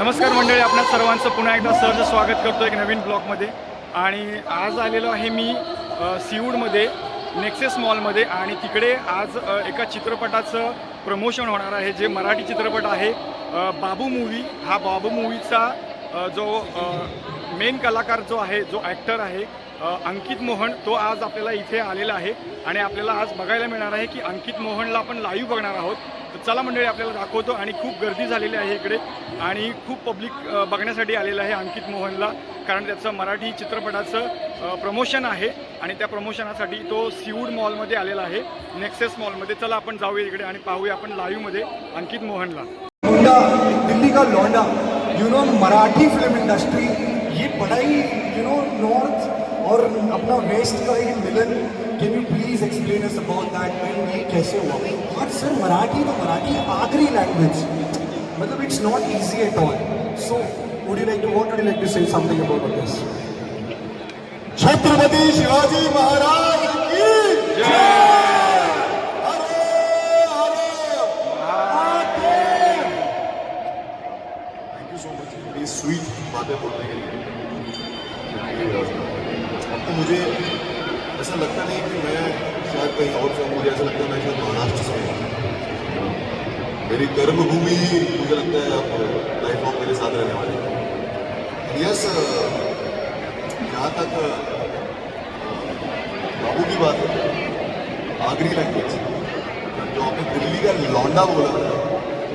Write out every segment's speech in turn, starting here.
नमस्कार मंडळी आपल्या सर्वांचं पुन्हा एकदा सहज स्वागत करतो एक नवीन ब्लॉगमध्ये. आणि आज आलेलो आहे मी सीवूडमध्ये नेक्सेस मॉलमध्ये. आणि तिकडे आज एका चित्रपटाचं प्रमोशन होणार आहे जे मराठी चित्रपट आहे बाबू मूवी हा बाबू मूवीचा जो मेन कलाकार जो आहे जो ॲक्टर आहे अंकित मोहन तो आज आपल्याला इथे आलेला आहे. आणि आपल्याला आज बघायला मिळणार आहे की अंकित मोहनला आपण लाईव्ह बघणार आहोत. चला मंडळी आपल्याला दाखवतो. आणि खूप गर्दी झालेली आहे इकडे. आणि खूप पब्लिक बघण्यासाठी आलेलं आहे अंकित मोहनला. कारण त्याचं मराठी चित्रपटाचं प्रमोशन आहे. आणि त्या प्रमोशनासाठी तो सीवूड मॉलमध्ये आलेला आहे. नेक्सेस मॉलमध्ये चला आपण जाऊया इकडे आणि पाहूया आपण लाईव्हमध्ये अंकित मोहनला. लोंडा दिल्ली का लौंडा? You know Marathi film industry ये बड़ा ही यू नो नॉर्थ और अपना वेस्ट का एक मिलन. Can you please explain us about that man ये कैसे हुआ? और सर मराठी तो मराठी आखिरी लैंग्वेज मतलब it's not easy at all so would you like to what would you like to say something about this Chhatrapati Shivaji Maharaj की जय! हरे हरे thank you so much sweet बातें बोलने के लिए। तो मुझे ऐसा लगता नहीं कि मैं शायद कहीं और से मुझे ऐसा लगता है मैं शायद महाराष्ट्र से मेरी कर्मभूमि ही, मुझे लगता है आप लाइफ ऑफ़ मेरे साथ रहने वाले यस जहाँ तक बाबू की बात है, आगरी लैंग्वेज जो आपने दिल्ली का लौंडा बोला,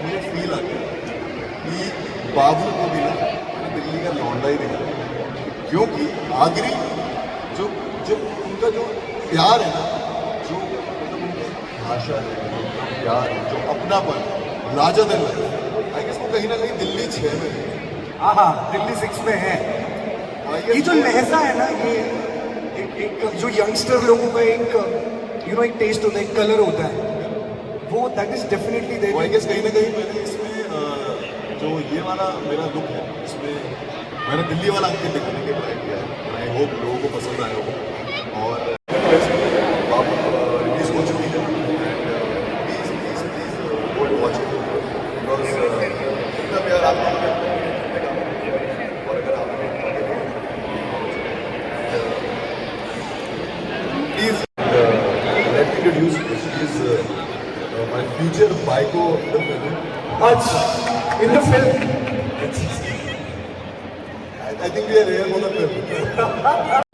मुझे फील आ गया कि बाबू को भी ना दिल्ली का लौंडा ही देखा क्योंकि आगरी, जो जो उनका जो प्यार है ना जो मतलब उनकी भाषा है उनका प्यार है जो अपनापन राजा दिन आई गेस वो कहीं ना कहीं दिल्ली छः में है। हाँ हाँ दिल्ली सिक्स में है। ये जो लहजा है ना ये एक, एक जो यंगस्टर लोगों का एक यू नो एक टेस्ट होता है एक कलर होता है। वो दैट इज़ डेफिनेटली वो आई गेस कहीं ना कहीं मैंने इसमें जो ये वाला मेरा लुक है इसमें मैंने दिल्ली वाला अंकित दिखाने के ट्राई किया है। आई होप लोगों को पसंद आया हो फिल्म अच्छा in the film I think we are here for the film.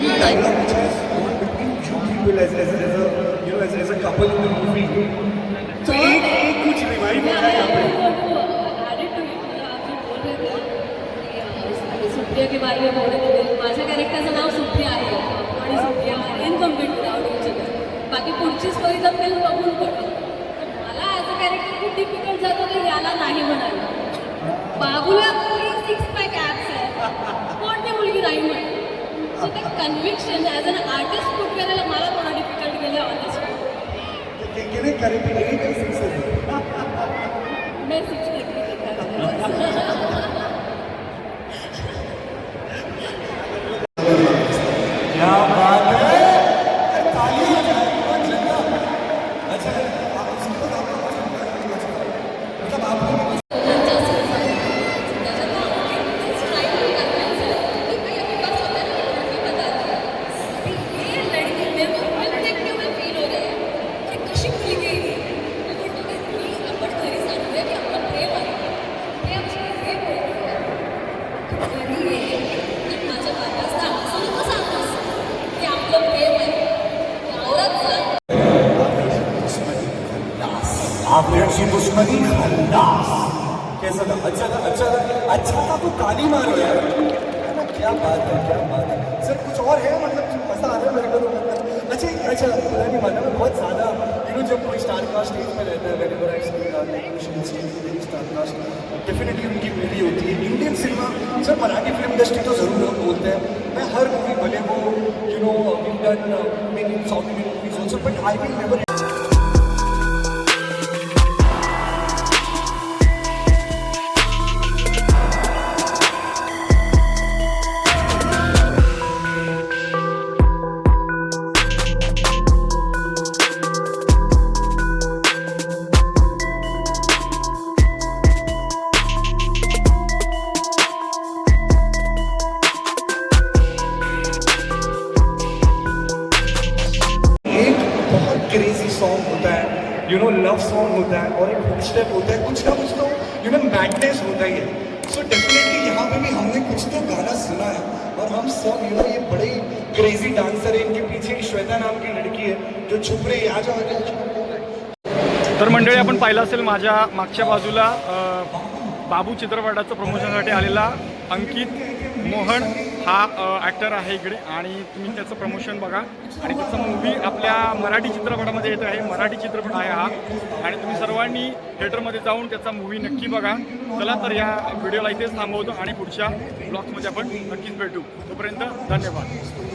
dialogue which is going between two people as, as, as a you know as, as a couple in the movie तो एक एक कुछ revive हो रहा है यहाँ पे सुप्रिया के बारे में बोलत होते माझ्या कॅरेक्टरचं नाव सुप्रिया आहे आणि Supriya incomplete without each other बाकी पुढची स्टोरी तर फिल्म बघून कळतं खूप डिफिकल्ट जात होतं याला नाही म्हणायला बाबूला सिक्स पॅक ॲप्स आहे. कोणती मुलगी नाही म्हणते सो ते conviction as an artist put करायला मला थोडं डिफिकल्ट गेलं ऑनेस्ट मैं सिक्स आपल्याची अच्छा था? अच्छा था अच्छा था तो ताली मारो यार। क्या बात है, क्या बात है। सर, कुछ और है? मतलब मज़ा मतलब अच्छा अच्छा नहीं माना बहुत जब कोई स्टार कास्ट स्टेज पर रहता है whenever I see star cast definitely उनकी मूवी होती है। Indian cinema sir Marathi film industry तो ज़रूर हम बोलते हैं। मैं हर मूवी भले वो you know done many South Indian movies also but I will never you know love song होता है और एक हुक स्टेप होता है कुछ ना कुछ तो यू नो मैडनेस होता ही है। सो डेफिनेटली यहाँ पे भी हमने कुछ तो गाना सुना है और हम सब यू नो ये बड़े ही क्रेजी डांसर है। इनके पीछे एक श्वेता नाम की लड़की है जो छुप रही है। आ जाओ आ जाओ तर मंडळी आपण पाहिलं असेल माझ्या मागच्या बाजूला बाबू चित्रपटाचं प्रमोशनसाठी आलेला अंकित मोहन हा ॲक्टर आहे इकडे. आणि तुम्ही त्याचं प्रमोशन बघा. आणि त्याचा मूवी आपल्या मराठी चित्रपटामध्ये येत आहे. मराठी चित्रपट आहे हा. आणि तुम्ही सर्वांनी थिएटरमध्ये जाऊन त्याचा मूवी नक्की बघा. चला तर या व्हिडिओला इथेच थांबवतो आणि पुढच्या ब्लॉग्समध्ये आपण नक्कीच भेटू. तोपर्यंत धन्यवाद.